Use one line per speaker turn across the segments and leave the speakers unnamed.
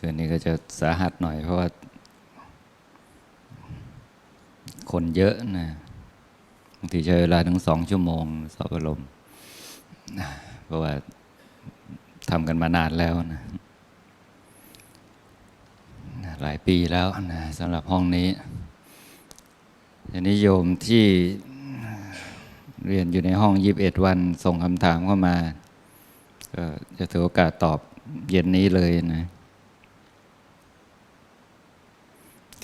คืนนี้ก็จะสาหัสหน่อย เพราะว่า คนเยอะนะบางทีใช้เวลาถึงสองชั่วโมง สอบอารมณ์เพราะว่าทำกันมานานแล้วนะนะหลายปีแล้วนะสำหรับห้องนี้ทีนี้โยมที่เรียนอยู่ในห้องยีิบเอ็ดวัน ส่งคำถามเข้ามา ก็จะถือโอกาสตอบเย็นนี้เลยนะ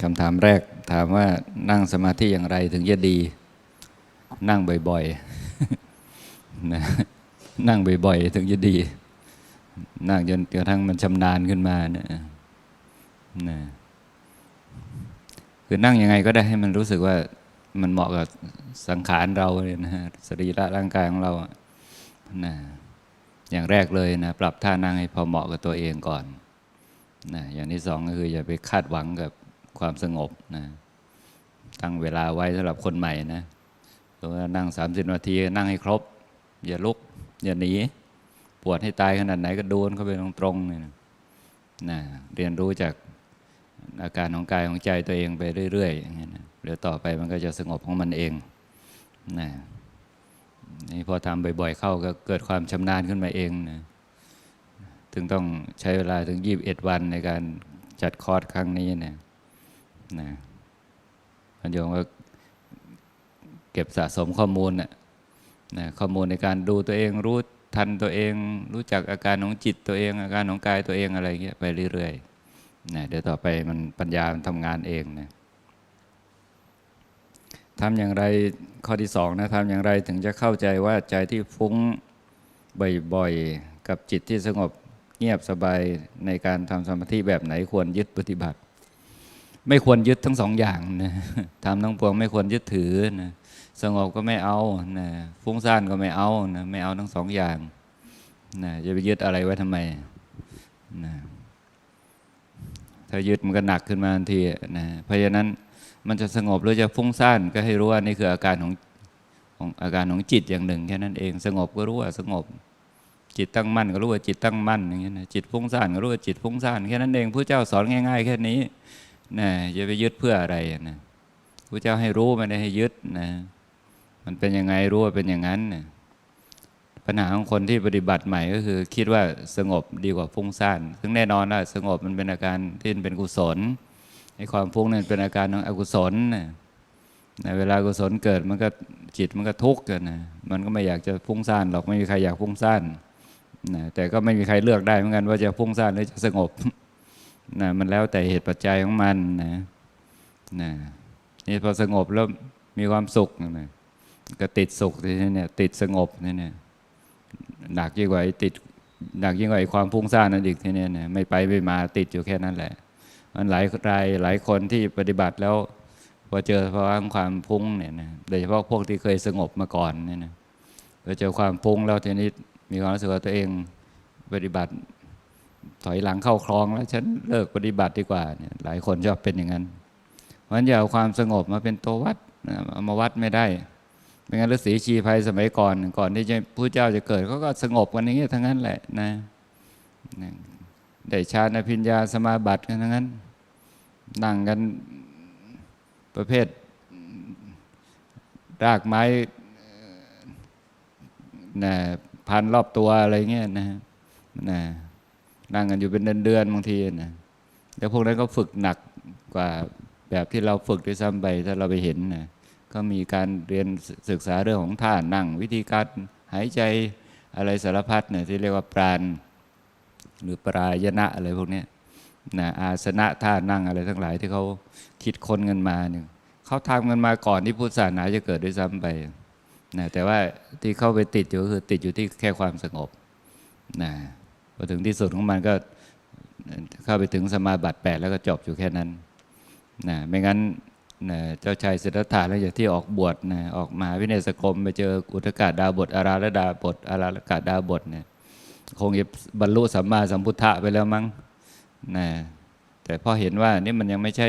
คำถามแรกถามว่านั่งสมาธิอย่างไรถึงจะดี นั่งบ่อยๆนะนั่งบ่อยๆ ถึงจะดี นั่งจนกระทั่งมันชำนาญขึ้นมาเนี่ยนะคือนั่งยังไงก็ได้ให้มันรู้สึกว่ามันเหมาะกับสังขารเราเลยนะฮะสรีระร่างกายของเราอะนะอย่างแรกเลยนะปรับท่านั่งให้พอเหมาะกับตัวเองก่อนนะอย่างที่สองก็คืออย่าไปคาดหวังกับ ความสงบนะตั้งเวลาไว้สำหรับคนใหม่นะสมมติว่านั่ง30นาทีนั่งให้ครบ อย่าลุก อย่าหนี ปวดให้ตายขนาดไหนก็โดนเข้าไปตรงๆเลยนะนะเรียนรู้จากอาการของกายของใจตัวเองไปเรื่อยๆอย่างนี้นะเดี๋ยวต่อไปมันก็จะสงบของมันเองนะนี่พอทำบ่อยๆเข้าก็เกิดความชำนาญขึ้นมาเองนะถึงต้องใช้เวลาถึงยีบเอ็ดวันในการจัดคอร์สครั้งนี้เนะ นะพันโยมก็เก็บสะสมข้อมูลนะนะข้อมูลในการดูตัวเองรู้ทันตัวเอง รู้จักอาการของจิตตัวเอง อาการของกายตัวเองอะไรเงี้ยไปเรื่อยๆนะเดี๋ยวต่อไปมันปัญญามันทำงานเองนะทำอย่างไรข้อที่สองนะทำอย่างไรถึงจะเข้าใจว่าใจที่ฟุ้งบ่อยๆ กับจิตที่สงบเงียบสบายในการทำสมาธิแบบไหนควรยึดปฏิบัติ ไม่ควรยึดทั้งสองอย่างนะทำทั้งปวงไม่ควรยึดถือนะสงบก็ไม่เอานะฟุ้งซ่านก็ไม่เอานะไม่เอาทั้งสองอย่างนะจะไปยึดอะไรไว้ทำไมนะถ้ายึดมันก็หนักขึ้นมาทันทีนะเพราะฉะนั้นมันจะสงบหรือจะฟุ้งซ่านก็ให้รู้ว่านี่คืออาการของของอาการของจิตอย่างหนึ่งแค่นั้นเอง สงบก็รู้ว่าสงบ จิตตั้งมั่นก็รู้ว่าจิตตั้งมั่นอย่างเงี้ยนะจิตฟุ้งซ่านก็รู้ว่าจิตฟุ้งซ่านแค่นั้นเองพระเจ้าสอนง่าย ๆ แค่นี้ นะอย่าไปยึดเพื่ออะไรนะพระเจ้าให้รู้ไม่ได้ให้ยึดนะ มันเป็นยังไงรู้ว่าเป็นอย่างนั้นนะปัญหาของคนที่ปฏิบัติใหม่ก็คือ คิดว่าสงบดีกว่าฟุ้งซ่านซึ่งแน่นอนว่าสงบมันเป็นอาการที่เป็นกุศลไอ้ความฟุ้งนั่นเป็นอาการของอกุศลนะนะเวลากุศลเกิดมันก็จิตมันก็ทุกข์กันนะมันก็ไม่อยากจะฟุ้งซ่านหรอกไม่มีใครอยากฟุ้งซ่านนะแต่ก็ไม่มีใครเลือกได้เหมือนกันว่าจะฟุ้งซ่านหรือจะสงบ นะมันแล้วแต่เหตุปัจจัยของมันนะนะนี่พอสงบแล้วมีความสุขนะก็ติดสุขทีนี้เนี่ยติดสงบนี่เนี่ยหนักยิ่งกว่าติดหนักยิ่งกว่าไอ้ความฟุ้งซ่านนั่นอีกทีนี้เนี่ยไม่ไปไม่มาติดอยู่แค่นั้นแหละ มันหลายรายหลายคนที่ปฏิบัติแล้วพอเจอภาวะของความฟุ้งเนี่ยนะโดยเฉพาะพวกที่เคยสงบมาก่อนเนี่ยนะพอเจอความฟุ้งแล้วทีนี้มีความรู้สึกว่าตัวเองปฏิบัติ ถอยหลังเข้าคลองแล้วฉันเลิกปฏิบัติดีกว่าเนี่ยหลายคนชอบเป็นอย่างนั้นเพราะฉะนั้นอย่าเอาความสงบมาเป็นตัววัดเอามาวัดไม่ได้ไม่งั้นฤาษีชีภัยสมัยก่อน ก่อนที่จะพระเจ้าจะเกิดเขาก็สงบกันอย่างเงี้ทั้งนั้นแหละนะได้ฌานพิญญาสมาบัติกันทั้งนั้นนั่งกันประเภทรากไม้นะพันรอบตัวอะไรเงี้ยนะนะ นั่งกันอยู่เป็นเดือนๆบางทีนะแล้วพวกนั้นก็ฝึกหนักกว่าแบบที่เราฝึกด้วยซ้ำไปถ้าเราไปเห็นนะก็มีการเรียนศึกษาเรื่องของท่านั่ง วิธีการหายใจอะไรสารพัดเนี่ยที่เรียกว่าปราณหรือปรายณะอะไรพวกนี้นะอาสนะท่านั่งอะไรทั้งหลายที่เขาคิดค้นกันมาเนี่ยเขาทำกันมาก่อนที่พุทธศาสนาจะเกิดด้วยซ้ำไปนะแต่ว่าที่เข้าไปติดอยู่ก็คือติดอยู่ที่แค่ความสงบนะ พอถึงที่สุดของมันก็เข้าไปถึงสมาบัติแปดแล้วก็จบอยู่แค่นั้นนะไม่งั้นนะเจ้าชายสิทธัตถะหลังจากที่ออกบวชนะออกมาวินัยสกรมไปเจออุทกาดาบทอาราลดาบทอาราลกาดาบทเนี่ยคงจะบรรลุสัมมาสัมพุทธะไปแล้วมั้งนะแต่พอเห็นว่านี่มันยังไม่ใช่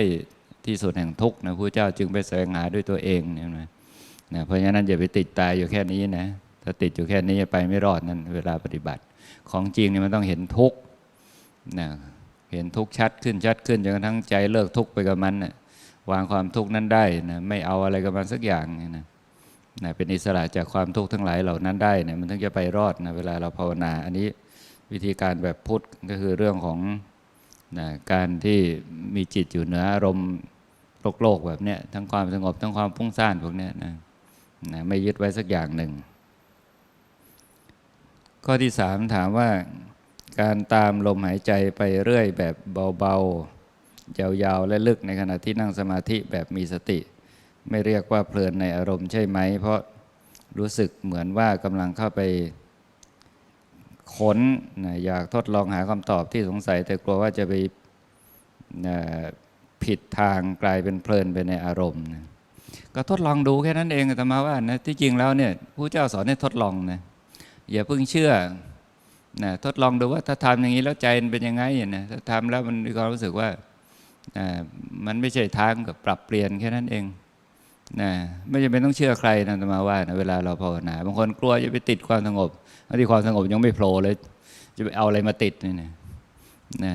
ที่สุดแห่งทุกข์นะพระเจ้าจึงไปแสวงหาด้วยตัวเองเนี่ยนะนะเพราะฉะนั้นอย่าไปติดตายอยู่แค่นี้นะถ้าติดอยู่แค่นี้ไปไม่รอดนั่นเวลาปฏิบัติ ของจริงเนี่ยมันต้องเห็นทุกข์นะเห็นทุกข์ชัดขึ้นชัดขึ้นจนกระทั่งใจเลิกทุกข์ไปกับมันนะวางความทุกข์นั้นได้นะไม่เอาอะไรกับมันสักอย่างน่ะนะเป็นอิสระจากความทุกข์ทั้งหลายเหล่านั้นได้เนี่ยมันถึงจะไปรอดนะเวลาเราภาวนา อันนี้วิธีการแบบพุทธก็คือเรื่องของนะการที่มีจิตอยู่เหนืออารมณ์โลกโลกแบบเนี้ยทั้งความสงบทั้งความฟุ้งซ่านพวกเนี้ยนะนะไม่ยึดไว้สักอย่างหนึ่ง ข้อที่สามถามว่าการตามลมหายใจไปเรื่อยแบบเบาๆ ยาวๆ และลึกในขณะที่นั่งสมาธิแบบมีสติ ไม่เรียกว่าเพลินในอารมณ์ใช่ไหม เพราะรู้สึกเหมือนว่ากำลังเข้าไปค้นนะอยากทดลองหาคำตอบที่สงสัย แต่กลัวว่าจะไปนะผิดทางกลายเป็นเพลินไปในอารมณ์นะก็ทดลองดูแค่นั้นเองอาตมาว่านะที่จริงแล้วเนี่ยผู้เจ้าสอนให้ทดลองนะ อย่าเพิ่งเชื่อนะทดลองดูว่าถ้าทำอย่างนี้แล้วใจมันเป็นยังไงนะถ้าทำแล้วมันมีความรู้สึกว่านะมันไม่ใช่ทางกับปรับเปลี่ยนแค่นั้นเองนะไม่จำเป็นต้องเชื่อใครนะอาตมาว่านะเวลาเราภาวนาบางคนกลัวจะไปติดความสงบบางทีความสงบยังไม่โผล่เลย จะไปเอาอะไรมาติดนี่นะนะ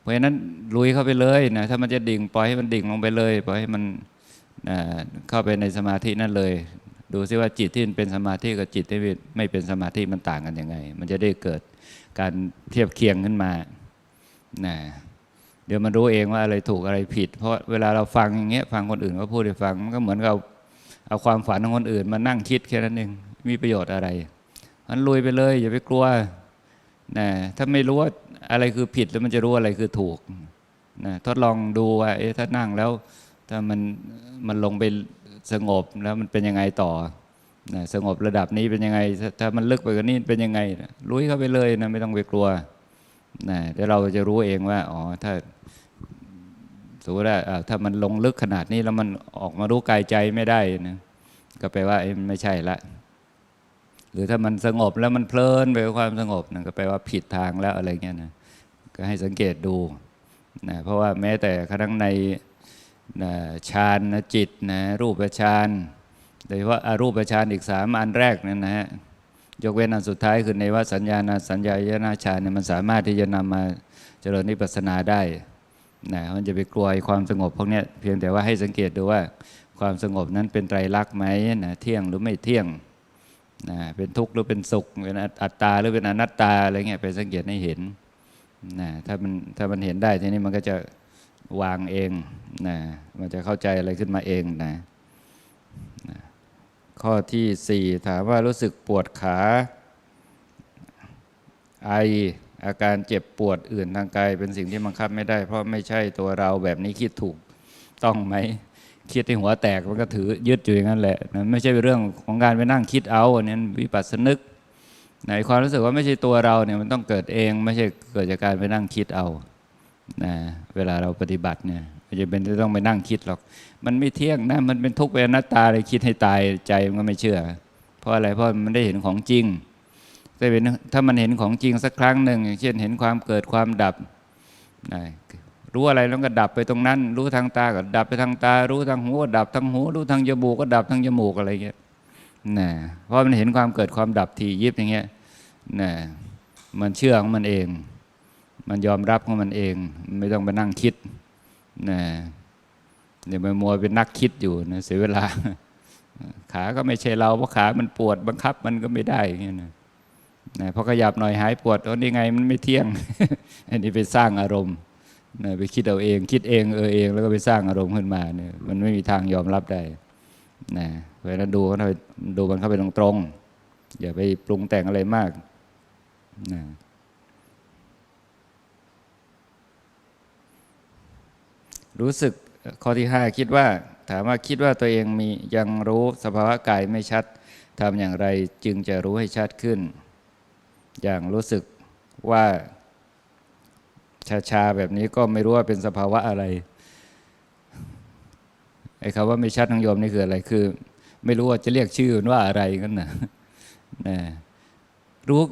เพราะฉะนั้นลุยเข้าไปเลยนะถ้ามันจะดิ่งปล่อยให้มันดิ่งลงไปเลยปล่อยให้มันนะเข้าไปในสมาธินั่นเลย ดูซิว่าจิตที่มันเป็นสมาธิกับจิตที่ไม่เป็นสมาธิมันต่างกันยังไง มันจะได้เกิดการเทียบเคียงขึ้นมานะเดี๋ยวมันรู้เองว่าอะไรถูกอะไรผิด เพราะเวลาเราฟังอย่างเงี้ยฟังคนอื่นเขาพูดให้ฟังมันก็เหมือนกับเอาเอาความฝันของคนอื่น มานั่งคิดแค่นั้นเองมีประโยชน์อะไรมันลุยไปเลยอย่าไปกลัวนะถ้าไม่รู้ว่าอะไรคือผิดแล้วมันจะรู้อะไรคือถูกนะทดลองดูว่าเอ๊ะถ้านั่งแล้วถ้ามันมันลงไป สงบแล้วมันเป็นยังไงต่อนะสงบระดับนี้เป็นยังไง ถ้ามันลึกไปกว่านี้เป็นยังไงนะลุยเข้าไปเลยนะไม่ต้องไปกลัวนะเดี๋ยวเราจะรู้เองว่าอ๋อถ้าสมมติว่าถ้ามันลงลึกขนาดนี้แล้วมันออกมารู้กายใจไม่ได้นะก็แปลว่าไม่ใช่ละ หรือถ้ามันสงบแล้วมันเพลินไปกับความสงบนั่นก็แปลว่าผิดทางแล้วอะไรเงี้ยนะก็ให้สังเกตดูนะเพราะว่าแม้แต่กระทั่งใน ฌานจิตนะรูปฌานโดยเฉพาะอารูปฌานอีกสามอันแรกนั่นนะฮะยกเว้นอันสุดท้ายคือในว่าสัญญาณสัญญายนาฌานเนี่ยมันสามารถที่จะนำมาเจริญนิพพานาได้นะมันจะไปกลัวความสงบพวกนี้เพียงแต่ว่าให้สังเกตดูว่าความสงบนั้นเป็นไตรลักษณ์ไหมนะเที่ยงหรือไม่เที่ยงนะเป็นทุกข์หรือเป็นสุขเป็นอัตตาหรือเป็นอนัตตาอะไรเงี้ยไปสังเกตให้เห็นนะถ้ามันถ้ามันเห็นได้ทีนี้มันก็จะ วางเองนะมันจะเข้าใจอะไรขึ้นมาเองนะนะข้อที่สี่ถามว่ารู้สึกปวดขา ไออาการเจ็บปวดอื่นทางกายเป็นสิ่งที่บังคับไม่ได้ เพราะไม่ใช่ตัวเราแบบนี้คิดถูกต้องไหมคิดให้หัวแตกมันก็ถือยึดอยู่อย่างนั้นแหละนไม่ใช่เป็นเรื่องของการไปนั่งคิดเอาอันนี้วิปัสสนึกในความรู้สึกว่าไม่ใช่ตัวเราเนี่ยมันต้องเกิดเอง ไม่ใช่เกิดจากการไปนั่งคิดเอา นะเวลาเราปฏิบัติเนี่ยไม่จำเป็นจะต้องไปนั่งคิดหรอก มันไม่เที่ยงนะมันเป็นทุกข์เป็นอนัตตาเลยคิดให้ตายใจมันก็ไม่เชื่อ เพราะอะไรเพราะมันได้เห็นของจริงแต่เป็นถ้ามันเห็นของจริงสักครั้งหนึ่งอย่างเช่นเห็นความเกิดความดับนะรู้อะไรแล้วก็ดับไปตรงนั้น รู้ทางตาก็ดับไปทางตา รู้ทางหูก็ดับทางหู รู้ทางจมูกก็ดับทางจมูกอะไรเงี้ยนะเพราะมันเห็นความเกิดความดับทียิบอย่างเงี้ยนะมันเชื่อของมันเอง มันยอมรับของมันเอง ไม่ต้องไปนั่งคิดนะเดี๋ยวไปมัวเป็นนักคิดอยู่นะเสียเวลา ขาก็ไม่ใช่เราเพราะขามันปวดบังคับมันก็ไม่ได้อย่างเงี้ยนะนะพอขยับหน่อยหายปวดโอ้นี่ไงมันไม่เที่ยง อันนี้ไปสร้างอารมณ์นะไปคิดเอาเอง คิดเองเออเอง แล้วก็ไปสร้างอารมณ์ขึ้นมาเนี่ยมันไม่มีทางยอมรับได้นะเพราะฉะนั้นดูเขาไปดูมันเข้าไปตรงๆอย่าไปปรุงแต่งอะไรมากนะ รู้สึกข้อที่ห้าคิดว่า ถามว่าคิดว่าตัวเองมียังรู้สภาวะกายไม่ชัดทำอย่างไรจึงจะรู้ให้ชัดขึ้น อย่างรู้สึกว่าชาๆแบบนี้ก็ไม่รู้ว่าเป็นสภาวะอะไรไอ้คำว่าไม่ชัดทางโยมนี่คืออะไรคือ ไม่รู้ว่าจะเรียกชื่อมันว่าอะไรกันนะนะรู้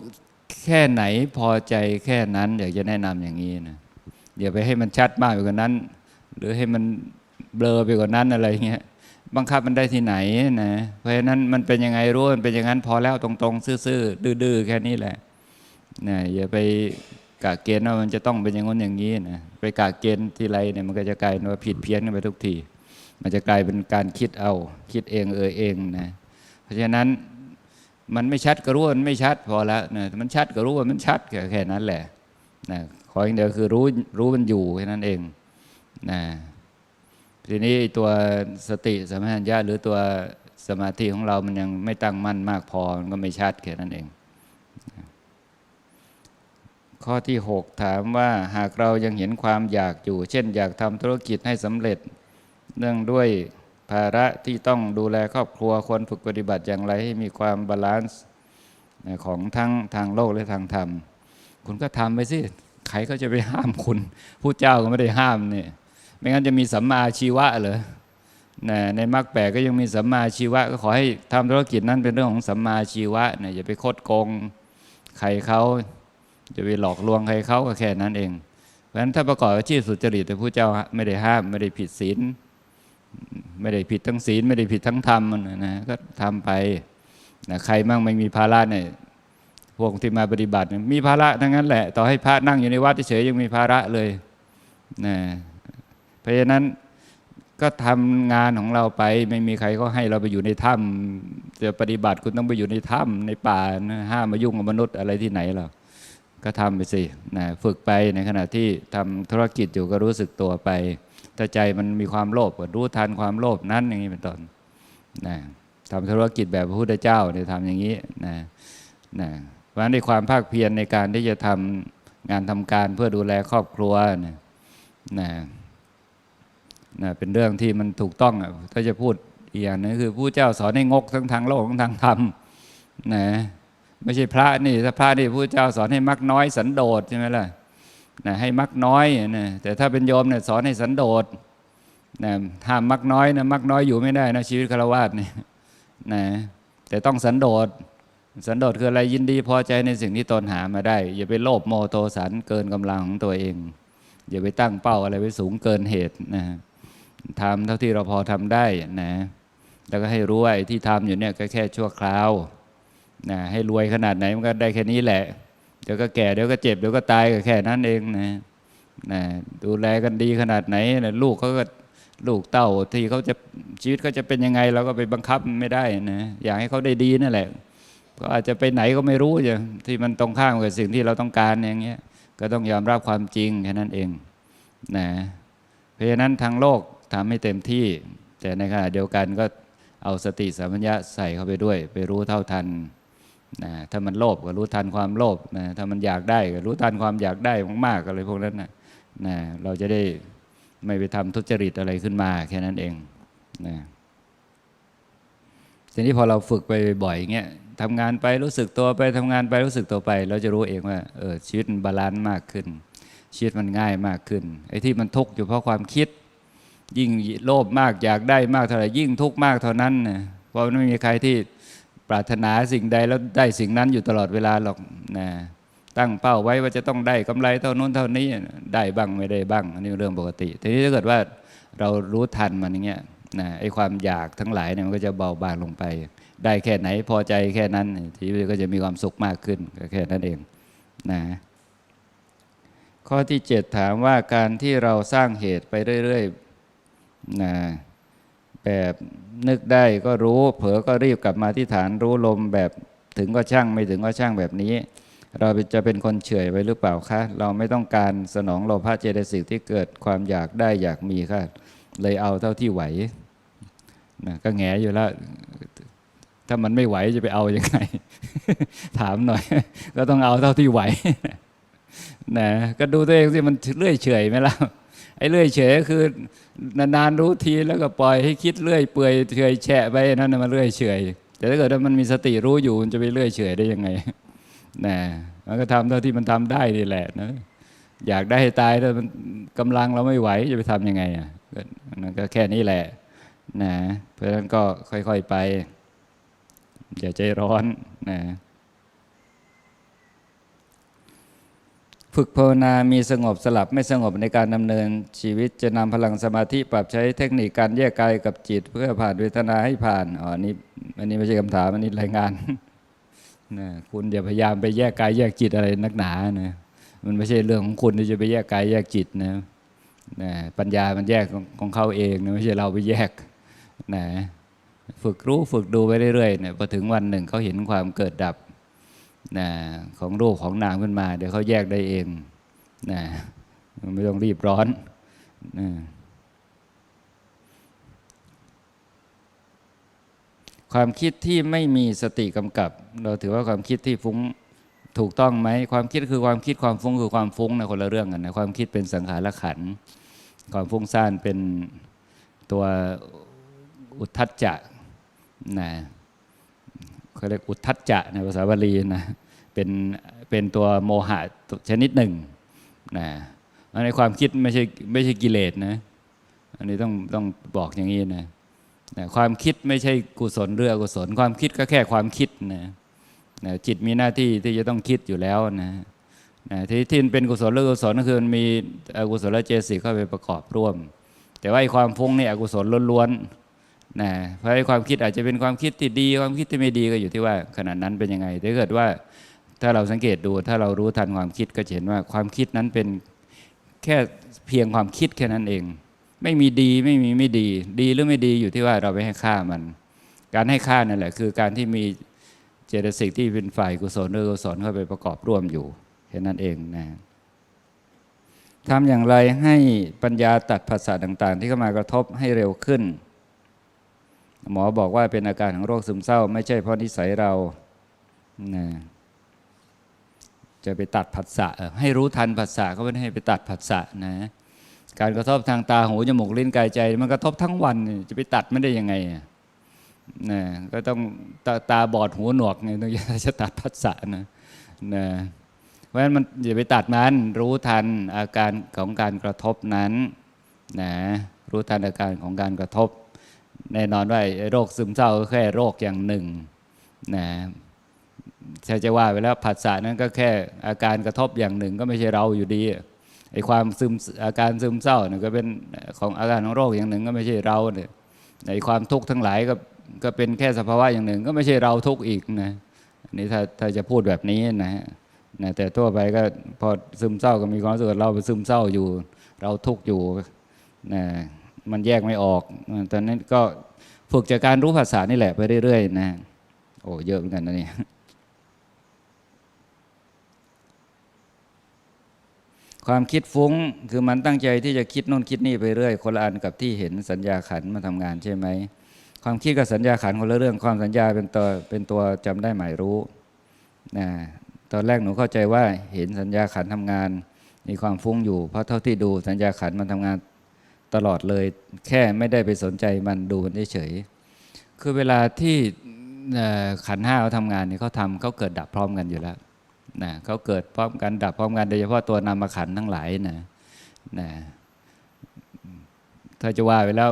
แค่ไหนพอใจแค่นั้น อยากจะแนะนำอย่างนี้นะอย่าไปให้มันชัดมากกว่านั้น หรือให้มันเบลอไปกว่านั้นอะไรเงี้ยบังคับมันได้ที่ไหนนะเพราะฉะนั้นมันเป็นยังไงรู้มันเป็นอย่างนั้นพอแล้วตรงๆ ซื่อๆดื้อๆแค่นี้แหละนะอย่าไปกะเกณฑ์ว่ามันจะต้องเป็นอย่างนั้นอย่างนี้นะไปกะเกณฑ์ทีไรเนี่ยมันก็จะกลายเป็นว่าผิดเพี้ยนกันไปทุกทีมันจะกลายเป็นการคิดเอา คิดเองเออเองนะเพราะฉะนั้นมันไม่ชัดก็รู้ว่ามันไม่ชัดพอแล้วนะมันชัดก็รู้ว่ามันชัดแค่แค่นั้นแหละนะขออย่างเดียวคือรู้รู้มันอยู่แค่นั้นเอง นะทีนี้ตัวสติสัมปชัญญะหรือตัวสมาธิของเรามันยังไม่ตั้งมั่นมากพอ มันก็ไม่ชัดแค่นั้นเอง ข้อที่ 6 ถามว่าหากเรายังเห็นความอยากอยู่ เช่น อยากทำธุรกิจให้สำเร็จ เนื่องด้วยภาระที่ต้องดูแลครอบครัวควรฝึกปฏิบัติอย่างไรให้มีความบาลานซ์ของทั้งทางโลกและทางธรรม คุณก็ทำไปสิ ใครก็จะไปห้ามคุณ ผู้เจ้าก็ไม่ได้ห้ามเนี่ย ไม่งั้นจะมีสัมมาชีวะเหรอนะในมรรคแปก็ยังมีสัมมาชีวะ ก็ขอให้ทำธุรกิจนั้นเป็นเรื่องของสัมมาชีวะนะอย่าไปคดโกงใครเขาจะไปหลอกลวงใครเขาก็แค่นั้นเอง เพราะฉะนั้นถ้าประกอบอาชีพสุจริตแต่ผู้เจ้าไม่ได้ห้ามไม่ได้ผิดศีลไม่ได้ผิดทั้งศีลไม่ได้ผิดทั้งธรรมนะก็ทำไปนะใครมั่งไม่มีภาระเนี่ยพวกที่มาปฏิบัติ มีภาระทั้งนั้นแหละ ต่อให้พระนั่งอยู่ในวัดเฉยยังมีภาระเลยนะ เพราะฉะนั้นก็ทำงานของเราไปไม่มีใครก็ให้เราไปอยู่ในถ้ำจะปฏิบัติคุณต้องไปอยู่ในถ้ำในป่านะห้ามมายุ่งกับมนุษย์อะไรที่ไหนหรอกก็ทำไปสินะฝึกไปในขณะที่ทำธุรกิจอยู่ก็รู้สึกตัวไป ถ้าใจมันมีความโลภก็รู้ทันความโลภนั้นอย่างนี้เป็นต้นนะทำธุรกิจแบบพระพุทธเจ้าเนี่ยทำอย่างนี้นะนะเพราะฉะนั้นในความภาคเพียรในการที่จะทำงานทำการเพื่อดูแลครอบครัวนะนะ นะเป็นเรื่องที่มันถูกต้องอะถ้าจะพูดอีกอย่างนึงคือผู้เจ้าสอนให้งกทั้งทางโลกทั้งทางธรรมนะไม่ใช่พระนี่ถ้าพระนี่พระเจ้าสอนให้มักน้อยสันโดษใช่ไหมล่ะนะให้มักน้อยนะแต่ถ้าเป็นโยมเนี่ยสอนให้สันโดษนะห้ามมักน้อยนะมักน้อยอยู่ไม่ได้นะชีวิตฆราวาสเนี่ยนะแต่ต้องสันโดษสันโดษคืออะไรยินดีพอใจในสิ่งที่ตนหามาได้ อย่าไปโลภโมโทสันเกินกำลังของตัวเอง อย่าไปตั้งเป้าอะไรไว้สูงเกินเหตุนะ ทำเท่าที่เราพอทำได้นะแล้วก็ให้รู้ว่าที่ทำอยู่เนี่ยก็แค่ชั่วคราวนะให้รวยขนาดไหนมันก็ได้แค่นี้แหละเดี๋ยวก็แก่เดี๋ยวก็เจ็บเดี๋ยวก็ตายก็แค่นั้นเองนะนะดูแลกันดีขนาดไหนนะลูกเขาก็ลูกเต้าที่เขาจะชีวิตเขาจะเป็นยังไงเราก็ไปบังคับไม่ได้นะอยากให้เขาได้ดีนั่นแหละก็อาจจะไปไหนก็ไม่รู้อย่างที่มันตรงข้ามกับสิ่งที่เราต้องการอย่างเงี้ยก็ต้องยอมรับความจริงแค่นั้นเองนะเพราะฉะนั้นทางโลก ทำให้เต็มที่ แต่ในขณะเดียวกันก็เอาสติสัมปชัญญะใส่เข้าไปด้วย ไปรู้เท่าทันนะถ้ามันโลภก็รู้ทันความโลภนะถ้ามันอยากได้ก็รู้ทันความอยากได้มากๆอะไรพวกนั้นนะนะเราจะได้ไม่ไปทำทุจริตอะไรขึ้นมาแค่นั้นเองนะทีนี้พอเราฝึกไปบ่อยอย่างเงี้ยทำงานไปรู้สึกตัวไปทำงานไปรู้สึกตัวไป เราจะรู้เองว่าเออชีวิตมันบาลานซ์มากขึ้นชีวิตมันง่ายมากขึ้นไอ้ที่มันทุกข์อยู่เพราะความคิด ยิ่งโลภมากอยากได้มากเท่าไหร่ยิ่งทุกข์มากเท่านั้นนะเพราะไม่มีใครที่ปรารถนาสิ่งใดแล้วได้สิ่งนั้นอยู่ตลอดเวลาหรอกนะตั้งเป้าไว้ว่าจะต้องได้กำไรเท่านู้นเท่านี้ได้บ้างไม่ได้บ้างอันนี้เรื่องปกติทีนี้ถ้าเกิดว่าเรารู้ทันมันอย่างเงี้ยนะไอ้ความอยากทั้งหลายเนี่ยมันก็จะเบาบางลงไป ได้แค่ไหนพอใจแค่นั้นทีนี้ก็จะมีความสุขมากขึ้นก็แค่นั้นเองนะข้อที่ 7 ถามว่าการที่เราสร้างเหตุไปเรื่อยๆ นะแบบนึกได้ก็รู้ เผลอก็รีบกลับมาที่ฐานรู้ลมแบบถึงก็ช่างไม่ถึงก็ช่างแบบนี้ เราจะเป็นคนเฉยไปหรือเปล่าคะ เราไม่ต้องการสนองโลภะเจตสิกที่เกิดความอยากได้อยากมีค่ะ เลยเอาเท่าที่ไหวนะก็แงอยู่แล้ว ถ้ามันไม่ไหวจะไปเอาอยัางไง ถามหน่อย ก็ต้องเอาเท่าที่ไหวนะก็ดูตัวเองสิมันเลื่อยเฉยไหมล่ะ ไอ้เลื่อยเฉยคือนานๆรู้ทีแล้วก็ปล่อยให้คิดเลื่อยเปื่อยเฉยแฉะไปนั่นนะมันเลื่อยเฉยแต่ถ้าเกิดว่ามันมีสติรู้อยู่มันจะไปเลื่อยเฉยได้ยังไงนะมันก็ทำเท่าที่มันทำได้นี่แหละนะอยากได้ให้ตายแต่มันกำลังเราไม่ไหวจะไปทำยังไงอะก็นั่นก็แค่นี้แหละนะเพราะฉะนั้นก็ค่อยๆไป อย่าใจร้อนนะ ฝึกภาวนามีสงบสลับไม่สงบในการดำเนินชีวิตจะนำพลังสมาธิปรับใช้เทคนิคการแยกกายกับจิต เพื่อผ่านเวทนาให้ผ่านอ๋อนี่อันนี้ไม่ใช่คำถามอันนี้รายงานนะคุณอย่าพยายามไปแยกกายแยกจิตอะไรนักหนานะมันไม่ใช่เรื่องของคุณที่จะไปแยกกายแยกจิตนะนะปัญญามันแยกของของเขาเองนะไม่ใช่เราไปแยกนะฝึกรู้ฝึกดูไปเรื่อยๆเนี่ยพอถึงวันหนึ่งเขาเห็นความเกิดดับ นะของรูปของนามขึ้นมา เดี๋ยวเขาแยกได้เองนะไม่ต้องรีบร้อนนะความคิดที่ไม่มีสติกำกับ เราถือว่าความคิดที่ฟุ้งถูกต้องไหมความคิดคือความคิดความฟุ้งคือความฟุ้งนะคนละเรื่องกันนะความคิดเป็นสังขารขันความฟุ้งซ่านเป็นตัวอุทธัจจะนะ เขาเรียกอุทธัจจะในภาษาบาลีนะเป็นเป็นตัวโมหะชนิดหนึ่งนะในความคิดไม่ใช่ไม่ใช่กิเลสนะอันนี้ต้องต้องบอกอย่างนี้นะนะความคิดไม่ใช่กุศลหรืออกุศล ความคิดก็แค่ความคิดนะนะจิตมีหน้าที่ที่จะต้องคิดอยู่แล้วนะนะที่ที่เป็นกุศลหรืออกุศลก็คือมันมีอกุศลเจสิกเข้าไปประกอบร่วม แต่ว่าความฟุ้งนี่อกุศลล้วนๆ นะเพราะความคิดอาจจะเป็นความคิดที่ดี ความคิดที่ไม่ดีก็อยู่ที่ว่าขณะนั้นเป็นยังไงถ้าเกิดว่าถ้าเราสังเกตดูถ้าเรารู้ทันความคิดก็จะเห็นว่าความคิดนั้นเป็นแค่เพียงความคิดแค่นั้นเอง ไม่มีดีไม่มีไม่ดี ดีหรือไม่ดีอยู่ที่ว่าเราไปให้ค่ามัน การให้ค่านั่นแหละ คือการที่มีเจตสิกที่เป็นฝ่ายกุศลหรืออกุศลเข้าไปประกอบร่วมอยู่แค่นั้นเองนะทำอย่างไรให้ปัญญาตัดภาษาต่าง ๆ ที่เข้ามากระทบให้เร็วขึ้น หมอบอกว่าเป็นอาการของโรคซึมเศร้า ไม่ใช่เพราะนิสัยเรานะจะไปตัดผัสสะให้รู้ทันผัสสะก็ไม่ได้ให้ไปตัดผัสสะนะ การกระทบทางตาหูจมูกลิ้นกายใจ มันกระทบทั้งวันจะไปตัดไม่ได้ยังไงนะก็ต้องตาตาบอดหูหนวกไงต้องจะตัดผัสสะนะนะเพราะฉะนั้นมันอย่าไปตัดมันรู้ทันอาการของการกระทบนั้นนะรู้ทันอาการของการกระทบ แน่นอนว่าโรคซึมเศร้าก็แค่โรคอย่างหนึ่งนะถ้าจะว่าไปแล้วผัสสะนั้นก็แค่อาการกระทบอย่างหนึ่งก็ไม่ใช่เราอยู่ดีไอ้ความซึมอาการซึมเศร้าเนี่ยก็เป็นของอาการของโรคอย่างหนึ่งก็ไม่ใช่เราเนี่ยไอ้ความทุกข์ทั้งหลายก็ก็เป็นแค่สภาวะอย่างหนึ่ง ก็ไม่ใช่เราทุกข์อีกนะอันนี้ถ้าถ้าจะพูดแบบนี้นะนะแต่ทั่วไปก็พอซึมเศร้าก็มีความรู้สึกเราเป็นซึมเศร้าอยู่ เราทุกข์อยู่นะ มันแยกไม่ออก ตอนนั้นก็ฝึกจากการรู้ภาษานี่แหละไปเรื่อยๆนะ โอ้เยอะเหมือนกันนะเนี่ยความคิดฟุ้งคือมันตั้งใจที่จะคิดโน่นคิดนี่ไปเรื่อย คนละอันกับที่เห็นสัญญาขันมาทำงานใช่ไหมความคิดกับสัญญาขันคนละเรื่อง ความสัญญาเป็นตัวเป็นตัวจำได้หมายรู้นะตอนแรกหนูเข้าใจว่าเห็นสัญญาขันธ์ทำงาน มีความฟุ้งอยู่เพราะเท่าที่ดูสัญญาขันมันทำงาน ตลอดเลย แค่ไม่ได้ไปสนใจมันดูมันเฉยๆคือเวลาที่ขันห้าเขาทำงานเนี่ยเขาทำเขาเกิดดับพร้อมกันอยู่แล้วนะเขาเกิดพร้อมกันดับพร้อมกันโดยเฉพาะตัวนามขันทั้งหลายนะนะถ้าจะว่าไปแล้ว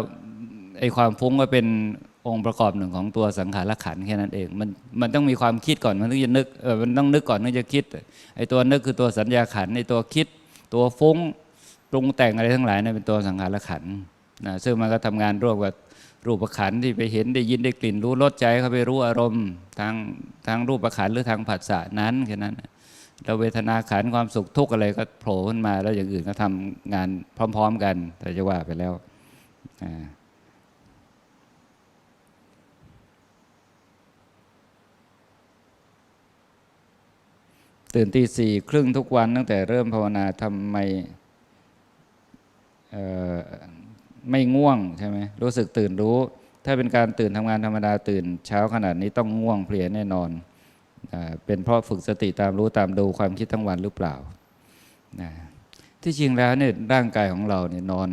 ไอ้ความฟุ้งก็เป็นองค์ประกอบหนึ่งของตัวสังขารขันแค่นั้นเองมันมันต้องมีความคิดก่อนมันถึงจะนึกเออมันต้องนึกก่อนถึงจะคิดไอ้ตัวนึกคือตัวสัญญาขันไอ้ตัวคิด ตัวฟุ้ง ปรุงแต่งอะไรทั้งหลายนั่นเป็นตัวสังขารขันนะซึ่งมันก็ทำงานร่วมกับรูปขันที่ไปเห็นได้ยินได้กลิ่นรู้รสใจเขาไปรู้อารมณ์ทางทางรูปขันหรือทางผัสสะนั้นแค่นั้นเราเวทนาขันความสุขทุกข์อะไรก็โผล่ขึ้นมา แล้วอย่างอื่นก็ทำงานพร้อม ๆ กัน แต่จะว่าไปแล้วอ่าตื่นตีสี่ครึ่งทุกวันตั้งแต่เริ่มภาวนาทำไม ไม่ง่วงใช่ไหมรู้สึกตื่นรู้ ถ้าเป็นการตื่นทำงานธรรมดาตื่น เช้าขนาดนี้ต้องง่วงเพลียแน่นอน เป็นเพราะฝึกสติตามรู้ตามดูความคิดทั้งวันหรือเปล่านะที่จริงแล้วเนี่ยร่างกายของเราเนี่ยนอน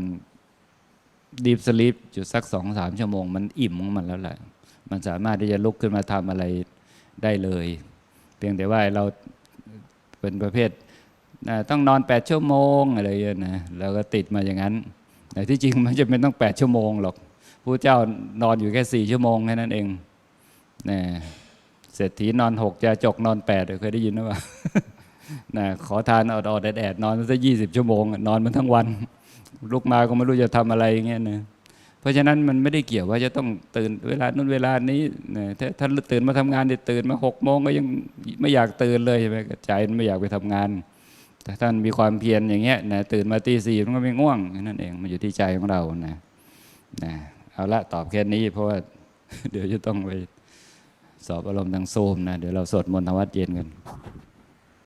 ดีฟสลิปอยู่สักสองสามชั่วโมง มันอิ่มของมันแล้วแหละ มันสามารถที่จะลุกขึ้นมาทำอะไรได้เลย เพียงแต่ว่าเราเป็นประเภท นะต้องนอนแปดชั่วโมงอะไรอย่างเงี้ยนะแล้วก็ติดมาอย่างนั้น แต่ที่จริงมันจะเป็นต้องแปดชั่วโมงหรอกผู้เจ้านอนอยู่แค่สี่ชั่วโมงแค่นั้นเองนะเศรษฐีนอนหกจะจกนอนแปดเคยได้ยินหรือเปล่านะขอทานอดอดแอดๆนอนซะยี่สิบชั่วโมง นอนมันทั้งวัน ลุกมาก็ไม่รู้จะทำอะไรอย่างเงี้ยนะเพราะฉะนั้นมันไม่ได้เกี่ยวว่าจะต้องตื่นเวลานู้นเวลานี้นะถ้าท่านตื่นมาทำงานเนี่ยตื่นมาหกโมงก็ยังไม่อยากตื่นเลยใช่ไหมใจมันไม่อยากไปทำงาน แต่ท่านมีความเพียรอย่างเงี้ยนะตื่นมาตีสี่มันก็ไม่ง่วงนั่นเองมันอยู่ที่ใจของเรานะนะเอาละตอบแค่นี้ เพราะว่าเดี๋ยวจะต้องไปสอบอารมณ์ทางโซมนะ เดี๋ยวเราสวดมนต์ทำวัดเย็นกัน